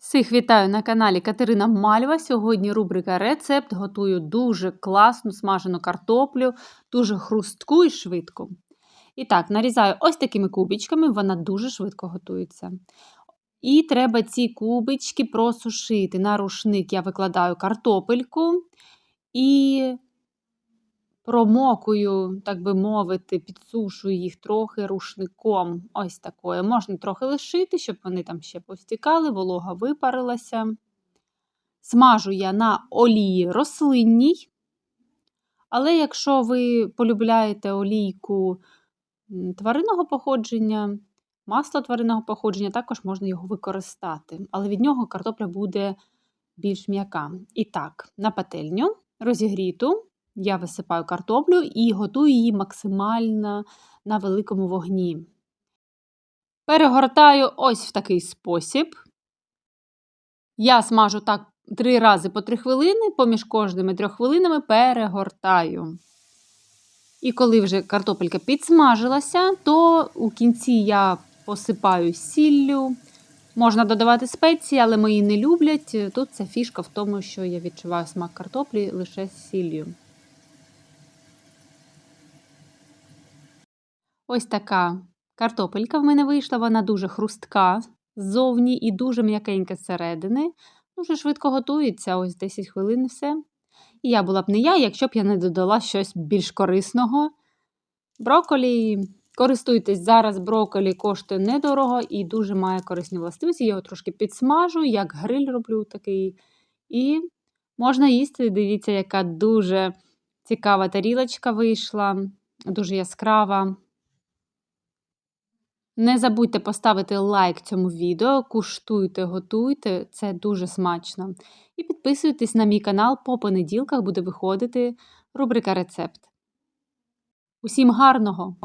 Всіх вітаю на каналі Катерина Мальва. Сьогодні рубрика Рецепт. Готую дуже класну смажену картоплю, дуже хрустку і швидку. І так, нарізаю ось такими кубичками, вона дуже швидко готується. І треба ці кубички просушити. На рушник я викладаю картопельку і промокую, так би мовити, підсушую їх трохи рушником. Ось такою. Можна трохи лишити, щоб вони там ще повтікали, волога випарилася. Смажу я на олії рослинній. Але якщо ви полюбляєте олійку тваринного походження, масло тваринного походження, також можна його використати. Але від нього картопля буде більш м'яка. І так, на пательню розігріту. Я висипаю картоплю і готую її максимально на великому вогні. Перегортаю ось в такий спосіб. Я смажу так три рази по три хвилини, поміж кожними трьох хвилинами перегортаю. І коли вже картопелька підсмажилася, то у кінці я посипаю сіллю. Можна додавати спеції, але мої не люблять. Тут ця фішка в тому, що я відчуваю смак картоплі лише з сіллю. Ось така картопелька в мене вийшла, вона дуже хрустка ззовні і дуже м'якенька зсередини. Дуже швидко готується, ось 10 хвилин все. І я була б не я, якщо б я не додала щось більш корисного. Броколі, користуйтесь зараз, броколі коштує недорого і дуже має корисні властивості. Його трошки підсмажу, як гриль роблю такий. І можна їсти. Дивіться, яка дуже цікава тарілочка вийшла, дуже яскрава. Не забудьте поставити лайк цьому відео, куштуйте, готуйте, це дуже смачно. І підписуйтесь на мій канал, по понеділках буде виходити рубрика Рецепт. Усім гарного!